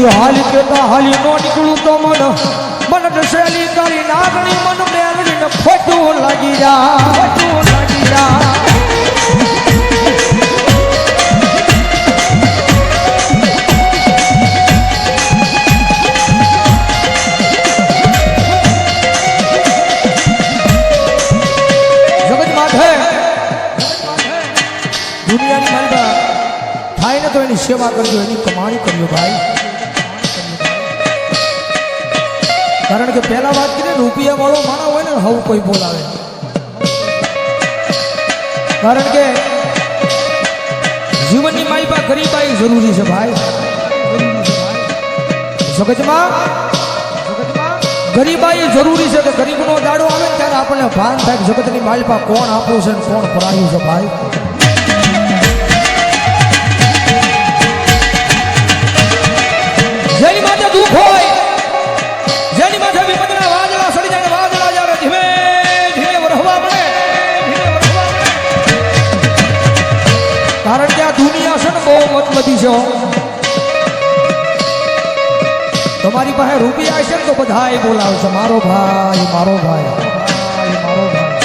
મોડી હાલી કેતા હાલી નો નીકળું તો મન. મન દસેલી કરી નાગણી મન મેલડીને ફોટું લાગી જા. ફોટું લાગી જા દુનિયાની માલબા થાય ને તો એની સેવા કરજો, એની કમાણી કરજો ભાઈ. કારણ કે પહેલા વાત કરીને રૂપિયા વાળો માણસ હોય ને, હવ કોઈ બોલાવે. કારણ કે જીવનની માઈપા ગરીબાઈ જરૂરી છે ભાઈ. જગતમાં ગરીબાઈ જરૂરી છે કે ગરીબનો દાડો આવે ત્યારે આપણને ભાન થાય કે જગતની માલપા કોણ આપણું છે ને કોણ પરાયું છે ભાઈ. બહુ મતલબી છે. તમારી પાસે રૂપિયા હશે તો બધાય બોલાવશે. મારો ભાઈ મારો ભાઈ મારો ભાઈ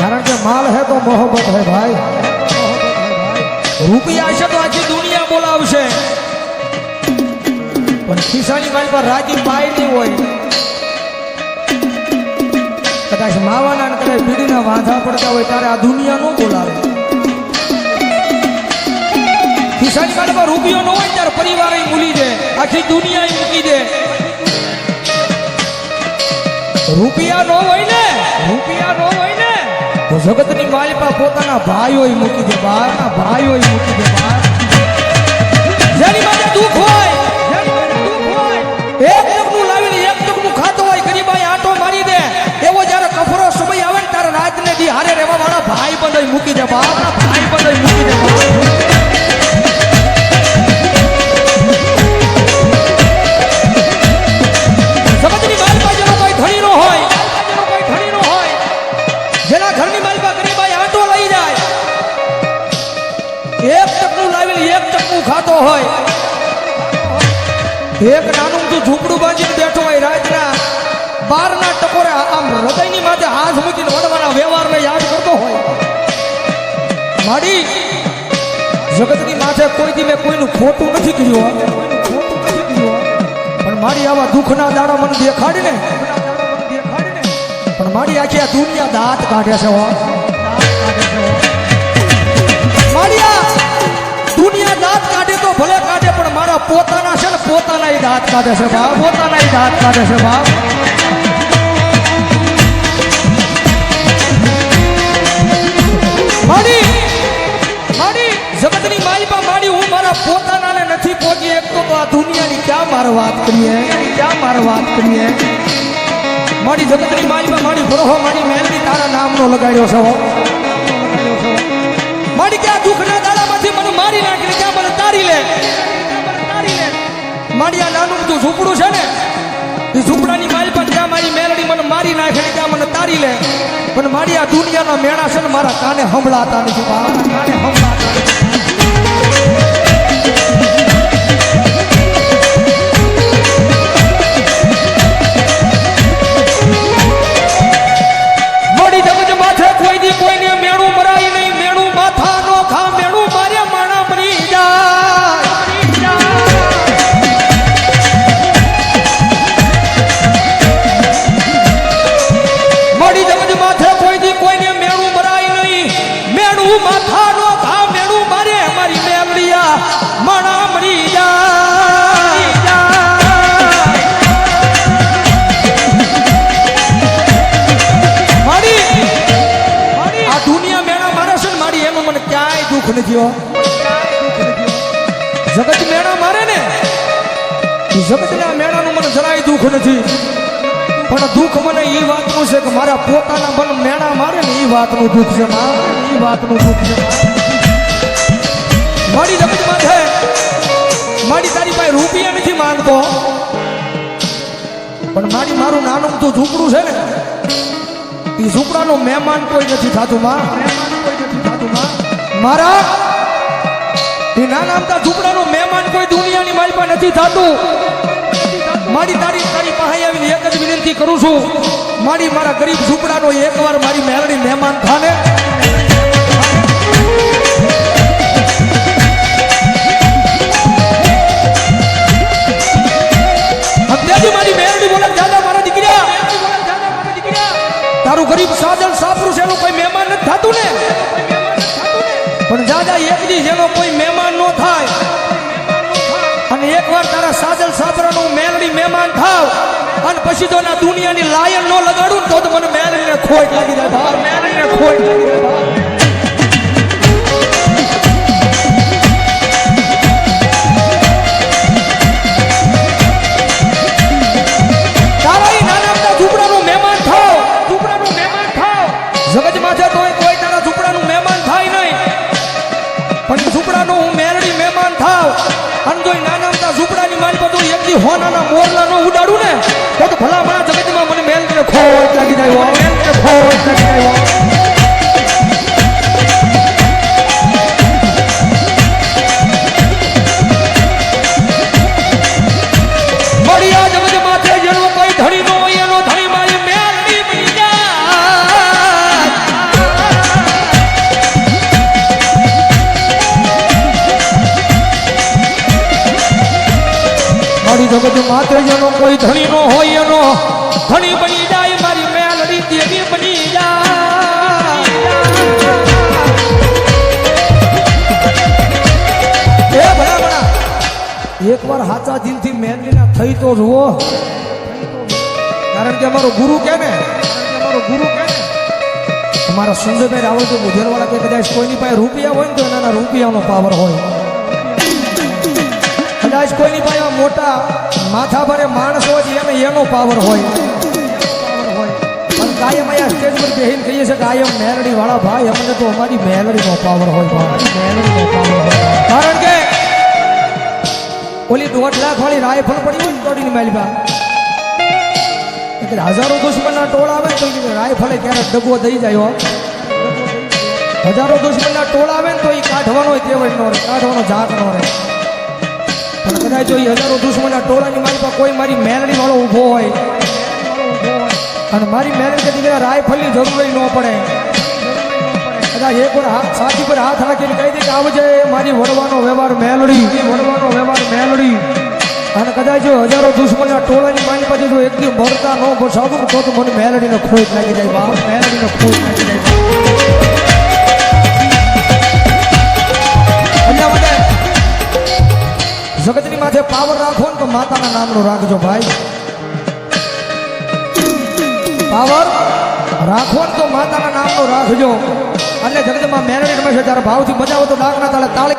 કારણ કે માલ હે તો મોહબત હે ભાઈ. રૂપિયા હશે તો આખી દુનિયા બોલાવશે. પણ ખિસ્સાની મારી પર રાજી પાય નહીં હોય. કદાચ માવાના કદાચ બીડીના વાંધા પડતા હોય ત્યારે આ દુનિયા નો બોલાવે. ખિસ્સાની મારી રૂપિયો ન હોય ત્યારે પરિવાર મૂલી દે. આખી દુનિયા મૂકી દે. રૂપિયા નો હોય ને, રૂપિયા નો હોય ને, તો જગતની માલિકા પોતાના ભાઈઓ મૂકી દે, બહારના ભાઈઓ મૂકી દે, બહાર. જેની માટે દુઃખ હોય હોય. એક નાનું તું ઝૂંપડું બાંધીને બેઠો હોય રાતના બારના ટકોરે આમ હૃદયની માથે હાથ મૂકીને વડવાના વ્યવહારને યાદ કરતો હોય. માડી, જગતની માથે કોઈથી મેં કોઈનું ખોટું નથી કર્યું. પણ મારી આવા દુઃખના દાડા મને દેખાડી ને પણ મારી આખી આ દુનિયા દાંત કાઢે છે મારી આ ભલે કાઢે, પણ મારા પોતાના છે ને, પોતાના દાંત કાઢે છે, બાપ. પોતાના દાંત કાઢે છે, બાપ. મારી જગતની માલિપા માડી, હું મારા પોતાનાને નથી પહોંચી તો આ દુનિયાની ક્યાં મારે વાત કરીએ? ક્યાં મારે વાત કરીએ? મારી જગતની માલિપા મારી ગ્રહો મારી મહેલની તારા નામનો લગાડ્યો છે મારી ક્યાં દુઃખના દાડામાંથી મને મારી નાખી તારી લે મારી નાનું તું ઝૂંપડું છે ને? એ ઝૂંપડાની પણ ત્યાં મારી મેલડી મને મારી નાખે ને ત્યાં મને તારી લે પણ મારી દુનિયાના મેણા છે ને મારા કાને સંભળાતા નથી મારા કાને સંભળાતા નથી. નથી હો જગત મેળા મારે ને. એ જગતના મેળાનું મને જરાય દુઃખ નથી. પણ દુઃખ મને એ વાતનું છે કે મારા પોતાના મન મેળા મારે ને એ વાતનું દુઃખ છે માં એ વાતનું દુઃખ છે. માં. મારી જગત માથે મારી તારી પાસે રૂપિયા નથી માંગતો. પણ મારી મારું નાનું તો ઝૂંપડું છે ને એ ઝૂંપડાનો મહેમાન કોઈ નથી થતું માં મહેમાન કોઈ નથી થતું, માં. મારા એ નાના અમથા ઝૂંપડાનો મહેમાન કોઈ દુનિયાની પાસે નથી થતું. મારી તારી તારી પાસે આવીને એક જ વિનંતી કરું છું. મારી મારા ગરીબ ઝૂંપડાનો એકવાર મારી મેળણી મહેમાન થાને. એકવાર તારા સાજલ સાપરાનું મેલડી મહેમાન થાવ અને પછી તો દુનિયાની લાયન ન લગાડું તો મને મેલડીને ખોટ લાગી જાય. ભાર મેલડીને ખોટ લાગી જાય. જગત માત્ર જેનો કોઈ ધણી નો હોય એનો. ધણી બની જાય, મારી મેલડી દેવી બની જાય. એ વાર હાચા દિલથી મેલડીના થઈ તો જુઓ. કારણ કે અમારો ગુરુ કે ને અમારો ગુરુ કે અમારા સંજયભાઈ રાવલ તો મુજરવાળા કે કદાચ કોઈની પાસે રૂપિયા હોય ને તો એના રૂપિયાનો પાવર હોય. કદાચ કોઈની પાસે મોટા માથા ભરે માણસ છે એને એનો પાવર હોય. પણ કાયમ અહીંયા સ્ટેજ પર બેહીને કહીએ છીએ કે કાયમ મેલડી વાળા ભાઈ અમને તો અમારી મેલડીનો પાવર હોય મેલડીનો પાવર હોય કારણ કે ઓલી દોઢ લાખ વાળી રાયફલ પડી હોય તોડીની એટલે હજારો દુશ્મનના ટોળા આવે તો રાયફલે ક્યારેક ડગો થઈ જાય હજારો દુશ્મનના ટોળા આવે ને તો એ કાઢવાનો તેવડ નો રહે, કાઢવાનો ઝાક નો રહે. કદાચ જો હજારો દુશ્મનના ટોળાની મારી પાસે કોઈ મારી મેલડી વાળો ઊભો હોય. અને મારી મેલડી કે દીકરા રાયફલની જરૂર ન પડે. કદાચ એક વાર હાથ છાતી પર હાથ રાખીને કહી દે કે આવજે, મારી વડવાનો વ્યવહાર મેલડી વડવાનો વ્યવહાર મેલડી અને કદાચ જો હજારો દુશ્મનના ટોળાની મારી પાસે જો એક દી મરતા ન બસાવું તો તો મને મેલડીને ખોટ લાગી જાય. બાપ મેલડીને ખોટ લાગી જાય. જગતની માથે પાવર રાખો ને તો માતાના નામનો રાખજો ભાઈ. પાવર રાખો ને તો માતાના નામનો રાખજો. અને જગતમાં મેરડી રમે છે ત્યારે ભાવથી બજાવો તો ડાકના તાળે તાળી